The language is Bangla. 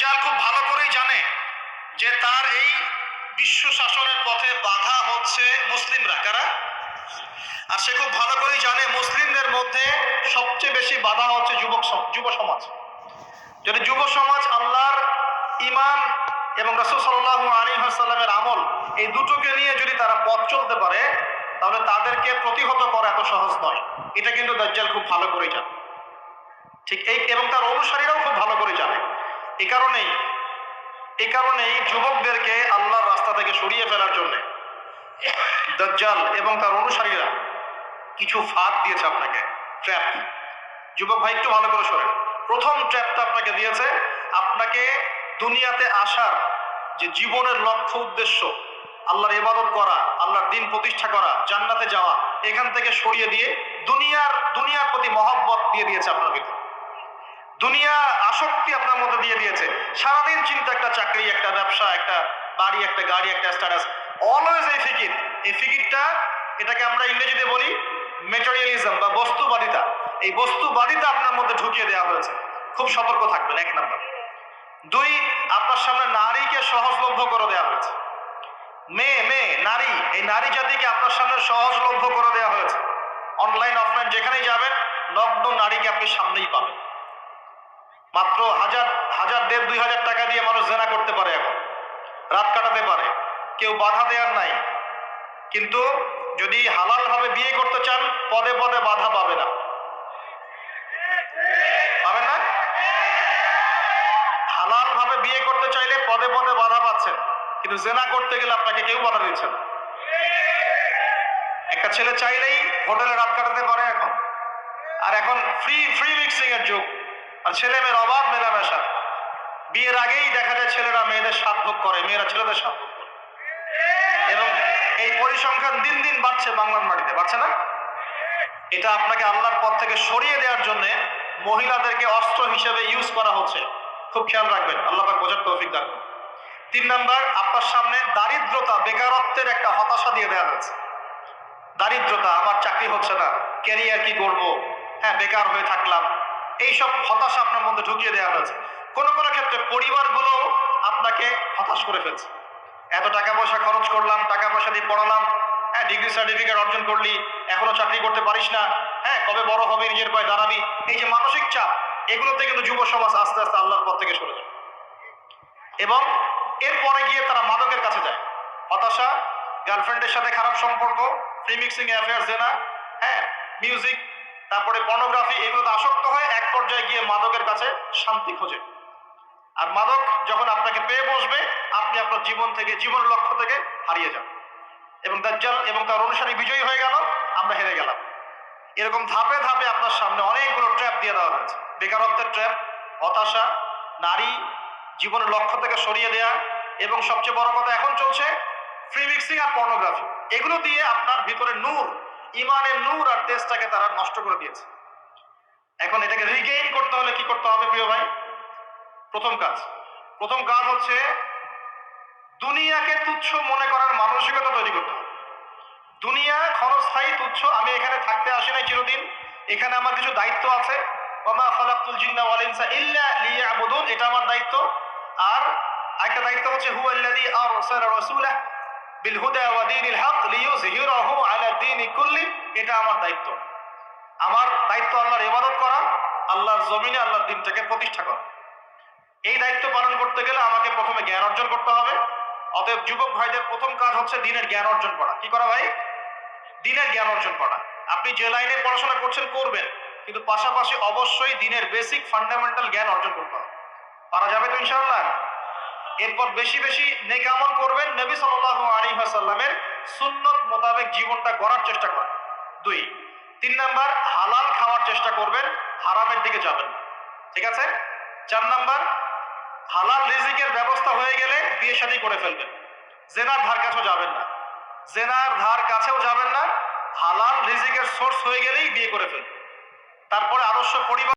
দাজ্জাল খুব ভালো করেই জানে যে তার এই বিশ্ব শাসনের পথে বাধা হচ্ছে মুসলিমরা। কারা? আর সে খুব ভালো করেই জানে মুসলিমদের মধ্যে সবচেয়ে বেশি বাধা হচ্ছে যুবক যুব সমাজ। যদি যুব সমাজ আল্লাহর ইমান এবং রসুল সাল্লাহ আলী সাল্লামের আমল এই দুটোকে নিয়ে যদি তারা পথ চলতে পারে, তাহলে তাদেরকে প্রতিহত করা এত সহজ নয়। এটা কিন্তু দাজ্জাল খুব ভালো করেই জানে। ঠিক এই এবং তার অনুসারীরাও খুব ভালো করে জানে। এই কারণেই এই কারণেই যুবকদেরকে আল্লাহর রাস্তা থেকে সরিয়ে ফেলার জন্য দাজ্জাল এবং তার অনুসারীরা কিছু ফাঁদ দিয়েছে আপনাকে, ট্র্যাপ। যুবক ভাই, একটু ভালো করে শোনেন। প্রথম ট্র্যাপটা আপনাকে দিয়েছে, আপনাকে দুনিয়াতে আসার যে জীবনের লক্ষ্য উদ্দেশ্য, আল্লাহর ইবাদত করা, আল্লাহর দিন প্রতিষ্ঠা করা, জান্নাতে যাওয়া, এখান থেকে সরিয়ে দিয়ে দুনিয়ার দুনিয়ার প্রতি মহব্বত দিয়ে দিয়েছে আপনার ভিতরে। দুনিয়া আসক্তি আপনার মধ্যে দিয়ে দিয়েছে। সারাদিন চিন্তা, একটা চাকরি, একটা ব্যবসা, একটা বাড়ি, একটা গাড়ি, একটা স্ট্যাটাস অলওয়েজ এই ফিকির। এই ফিকিরটা, এটাকে আমরা ইংরেজিতে বলি মেটেরিয়ালিজম বা বস্তুবাদিতা। এই বস্তুবাদিতা আপনার মধ্যে ঢুকিয়ে দেওয়া হয়েছে। খুব সতর্ক থাকবেন, এক নাম্বার। দুই, আপনার সামনে নারীকে সহজলভ্য করে দেওয়া হয়েছে। মেয়ে মেয়ে, নারী, এই নারী জাতিকে আপনার সামনে সহজলভ্য করে দেওয়া হয়েছে। অনলাইন অফলাইন যেখানেই যাবেন, নগ্ন নারীকে আপনি সামনেই পাবেন। মাত্র হাজার হাজার দেড় দুই হাজার টাকা দিয়ে মানুষ জেনা করতে পারে এখন। রাত কাটাতে পারে। কেউ বাধা দেওয়ার নাই। কিন্তু যদি হালাল ভাবে বিয়ে করতে চান, পদে পদে বাধা পাবে না। পাবেন না? হালাল ভাবে বিয়ে করতে চাইলে পদে পদে বাধা পাচ্ছেন। কিন্তু জেনা করতে গেলে আপনাকে কেউ বাধা দিচ্ছে না। একটা ছেলে চাইলেই হোটেলে রাত কাটাতে পারে এখন। আর এখন ফ্রি ফ্রি মিক্সিং এর যুগ। আর ছেলে মেয়ের অভাব, মেলামেশা। বিয়ের আগেই দেখা যায় ছেলেরা মেয়েদের সাত ভোগ করে, মেয়েরা ছেলেদের সাত ভোগ করে। এবং এই পরিসংখ্যান দিন দিন বাড়ছে বাংলার মাটিতে, বাড়ছে না? এটা আপনাকে আল্লাহর পথ থেকে সরিয়ে দেওয়ার জন্য মহিলাদেরকে অস্ত্র হিসেবে ইউজ করা হচ্ছে। খুব খেয়াল রাখবেন, আল্লাহ পাক বোঝার তৌফিক করুন। তিন নাম্বার, আপনার সামনে দারিদ্রতা, বেকারত্বের একটা হতাশা দিয়ে দেওয়া হয়েছে দারিদ্রতা, আমার চাকরি হচ্ছে না ক্যারিয়ার কি করব হ্যাঁ বেকার হয়ে থাকলাম। এইসব হতাশা আপনার মধ্যে ঢুকিয়ে দেওয়া হয়েছে। কোনো কোনো ক্ষেত্রে পরিবারগুলো আপনাকে হতাশ করে ফেলছে। এত টাকা পয়সা খরচ করলাম, টাকা পয়সা দিয়ে পড়ালাম হ্যাঁ ডিগ্রি সার্টিফিকেট অর্জন করলি, এখনও চাকরি করতে পারিস না হ্যাঁ কবে বড় হবে, নিজের পায়ে দাঁড়াবি, এই যে মানসিক চাপ, এগুলোতে কিন্তু যুব সমাজ আস্তে আস্তে আল্লাহর পথ থেকে সরে যায়। এবং এরপরে গিয়ে তারা মাদকের কাছে যায়। হতাশা গার্লফ্রেন্ডের সাথে খারাপ সম্পর্ক ফ্রি মিক্সিং অ্যাফেয়ার্স দেনা হ্যাঁ মিউজিক তারপরে পর্নোগ্রাফি এগুলোতে আসক্ত হয়ে এক পর্যায়ে গিয়ে মাদকের কাছে শান্তি খোঁজে। আর মাদক যখন আপনাকে পেয়ে বসবে, আপনি আপনার জীবন থেকে, জীবন লক্ষ্য থেকে হারিয়ে যান। এবং দাজ্জাল এবং তার অনুসারী বিজয়ী হয়ে গেল, আমরা হেরে গেলাম। এরকম ধাপে ধাপে আপনার সামনে অনেকগুলো ট্র্যাপ দিয়ে দেওয়া হয়েছে। বেকারত্বের ট্র্যাপ হতাশা, নারী, জীবনের লক্ষ্য থেকে সরিয়ে দেয়া, এবং সবচেয়ে বড় কথা এখন চলছে ফ্রি মিক্সিং আর পর্নোগ্রাফি এগুলো দিয়ে আপনার ভিতরে নূর ইমানের নূর আর তেজটাকে তারা নষ্ট করে দিয়েছে। এখন এটাকে রিগেইন করতে হলে কি করতে হবে প্রিয় ভাই? প্রথম কাজ। প্রথম কাজ হচ্ছে দুনিয়াকে তুচ্ছ মনে করার মানসিকতা তৈরি করতে হবে। দুনিয়া ক্ষণস্থায়ী তুচ্ছ, আমি এখানে থাকতে আসি নাই চিরদিন। এখানে আমার কিছু দায়িত্ব আছে। এটা আমার দায়িত্ব। আর একটা দায়িত্ব হচ্ছে হু বিল আমার দায়িত্ব। আমার দায়িত্ব করা, আল্লাহর দিনটাকে প্রতিষ্ঠা করা। এই দায়িত্ব পালন করতে গেলে আমাকে প্রথমে জ্ঞান অর্জন করতে হবে। অতএব যুবক ভাইদের প্রথম কাজ হচ্ছে দিনের জ্ঞান অর্জন করা। কি করা ভাই? দিনের জ্ঞান অর্জন করা। আপনি যে লাইনে পড়াশোনা করছেন, করবেন। কিন্তু পাশাপাশি অবশ্যই দিনের বেসিক ফান্ডামেন্টাল জ্ঞান অর্জন করতে হবে। পারা যাবে তো এরপর বেশি বেশি নেক আমল করবেন নবী সাল্লাল্লাহু আলাইহি ওয়াসাল্লামের সুন্নত মোতাবেক জীবনটা গড়ার চেষ্টা করেন। দুই, তিন নাম্বার, হালাল খাওয়ার চেষ্টা করবেন, হারামের দিকে যাবেন। ঠিক আছে? চার নাম্বার, হালাল রিজিকের ব্যবস্থা হয়ে গেলে বিয়ে শাদী করে ফেলবেন। জেনার ধার কাছেও যাবেন না। জেনার ধার কাছেও যাবেন না। হালাল রিজিকের সোর্স হয়ে গেলেই বিয়ে করে ফেলবেন। তারপরে আদর্শ পরিবার